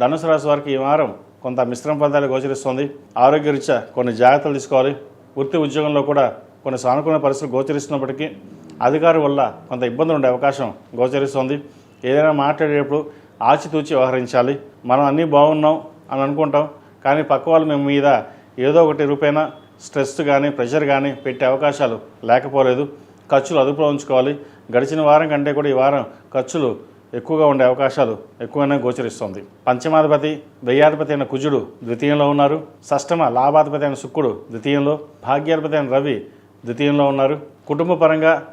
ధనుసు రాశి వారికి ఈ వారం కొంత మిశ్రమ ఫలితాలు గోచరిస్తుంది. ఆరోగ్యరీత్యా కొన్ని జాగ్రత్తలు తీసుకోవాలి. వృత్తి ఉద్యోగంలో కూడా కొన్ని సానుకూల పరిస్థితులు గోచరిస్తున్నప్పటికీ అధికారి వల్ల కొంత ఇబ్బందులు ఉండే అవకాశం గోచరిస్తుంది. ఏదైనా మాట్లాడేటప్పుడు ఆచితూచి వ్యవహరించాలి. మనం అన్నీ బాగున్నాం అని అనుకుంటాం. కానీ పక్క వాళ్ళ మేము మీద ఏదో ఒకటి రూపైన స్ట్రెస్ కానీ ప్రెషర్ కానీ పెట్టే అవకాశాలు లేకపోలేదు. ఖర్చులు అదుపులో ఉంచుకోవాలి. గడిచిన వారం కంటే కూడా ఈ వారం ఖర్చులు ఎక్కువగా ఉండే అవకాశాలు ఎక్కువగానే గోచరిస్తుంది. పంచమాధిపతి వ్యయాధిపతి అయిన కుజుడు ద్వితీయంలో ఉన్నారు. షష్టమ లాభాధిపతి అయిన శుక్రుడు ద్వితీయంలో భాగ్యాధిపతి అయిన రవి ద్వితీయంలో ఉన్నారు. కుటుంబ పరంగా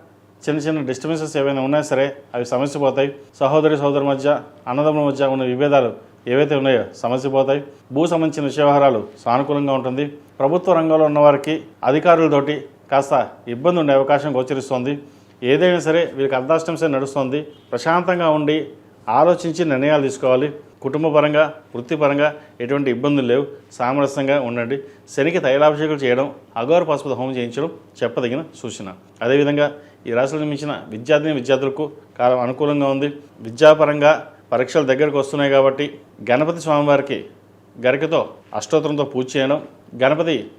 చిన్న చిన్న డిస్టర్బెన్సెస్ ఏవైనా ఉన్నా సరే అవి సమస్య పోతాయి. సహోదరి సహోదరు మధ్య అన్నదమ్ముల మధ్య ఉన్న విభేదాలు ఏవైతే ఉన్నాయో సమస్య పోతాయి. భూ సంబంధించిన వ్యవహారాలు సానుకూలంగా ఉంటుంది. ప్రభుత్వ రంగంలో ఉన్న వారికి అధికారులతోటి కాస్త ఇబ్బంది ఉండే అవకాశం గోచరిస్తుంది. ఏదైనా సరే వీరికి అర్ధాష్టంసే నడుస్తుంది. ప్రశాంతంగా ఉండి ఆలోచించి నిర్ణయాలు తీసుకోవాలి. కుటుంబపరంగా వృత్తిపరంగా ఎటువంటి ఇబ్బందులు లేవు. సామరస్యంగా ఉండండి. శనికి తైలాభిషేకులు చేయడం అగౌర పసుపు హోమం చేయించడం చెప్పదగిన సూచన. అదేవిధంగా ఈ రాశిలో నిర్మించిన విద్యార్థిని విద్యార్థులకు కాలం అనుకూలంగా ఉంది. విద్యాపరంగా పరీక్షలు దగ్గరకు వస్తున్నాయి కాబట్టి గణపతి స్వామివారికి గరికతో అష్టోత్తరంతో పూజ చేయడం గణపతి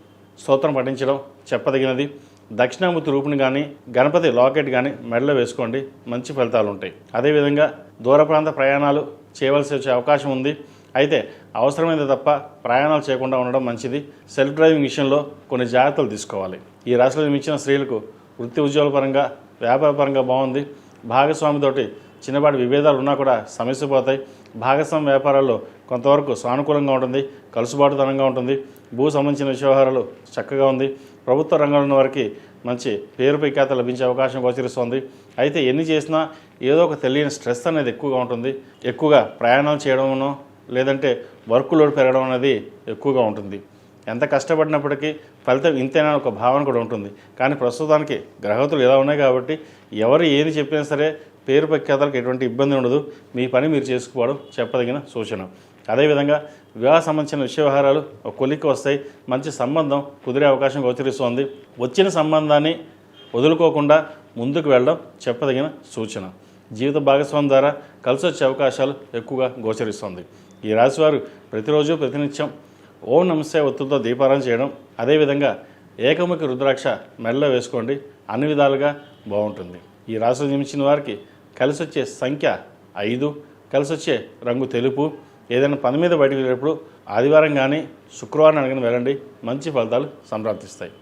స్తోత్రం పఠించడం చెప్పదగినది. దక్షిణామూర్తి రూపుని కానీ గణపతి లాకెట్ కానీ మెడలో వేసుకోండి. మంచి ఫలితాలు ఉంటాయి. అదేవిధంగా దూర ప్రాంత ప్రయాణాలు చేయవలసి వచ్చే అవకాశం ఉంది. అయితే అవసరమైంది తప్ప ప్రయాణాలు చేయకుండా ఉండడం మంచిది. సెల్ఫ్ డ్రైవింగ్ విషయంలో కొన్ని జాగ్రత్తలు తీసుకోవాలి. ఈ రాశిలో మించిన స్త్రీలకు వృత్తి ఉద్యోగపరంగా వ్యాపార పరంగా బాగుంది. భాగస్వామితోటి చిన్నపాటి విభేదాలు ఉన్నా కూడా సమస్య పోతాయి భాగస్వామి వ్యాపారాల్లో కొంతవరకు సానుకూలంగా ఉంటుంది కలుసుబాటుతనంగా ఉంటుంది. భూ సంబంధించిన వ్యవహారాలు చక్కగా ఉంది. ప్రభుత్వ రంగంలో ఉన్న వారికి మంచి పేరు ప్రఖ్యాత లభించే అవకాశం గోచరిస్తోంది. అయితే ఎన్ని చేసినా ఏదో ఒక తెలియని స్ట్రెస్ అనేది ఎక్కువగా ఉంటుంది. ఎక్కువగా ప్రయాణాలు చేయడమనో లేదంటే వర్క్ లోడ్ పెరగడం అనేది ఎక్కువగా ఉంటుంది. ఎంత కష్టపడినప్పటికీ ఫలితం ఇంతేనా ఒక భావన కూడా ఉంటుంది. కానీ ప్రస్తుతానికి గ్రహతులు ఇలా ఉన్నాయి కాబట్టి ఎవరు ఏది చెప్పినా సరే పేరు ప్రఖ్యాతలకు ఎటువంటి ఇబ్బంది ఉండదు. మీ పని మీరు చేసుకోవడం చెప్పదగిన సూచన. అదేవిధంగా వివాహ సంబంధించిన విషయ వ్యవహారాలు ఒక కొలిక్కి వస్తాయి. మంచి సంబంధం కుదిరే అవకాశం గోచరిస్తోంది. వచ్చిన సంబంధాన్ని వదులుకోకుండా ముందుకు వెళ్ళడం చెప్పదగిన సూచన. జీవిత భాగస్వామి ద్వారా కలిసి వచ్చే అవకాశాలు ఎక్కువగా గోచరిస్తుంది. ఈ రాశివారు ప్రతిరోజు ప్రతినిత్యం ఓం నమస్తే ఒత్తిడితో దీపారాధన చేయడం. అదేవిధంగా ఏకముఖి రుద్రాక్ష మెడలో వేసుకోండి. అన్ని విధాలుగా బాగుంటుంది. ఈ రాశిలో జన్మించిన వారికి కలిసి వచ్చే సంఖ్య ఐదు కలిసి వచ్చే రంగు తెలుపు. ఏదైనా పని మీద బయటకు వెళ్ళేటప్పుడు ఆదివారం కానీ శుక్రవారం అడిగిన వెళ్ళండి. మంచి ఫలితాలు సంప్రాప్తిస్తాయి.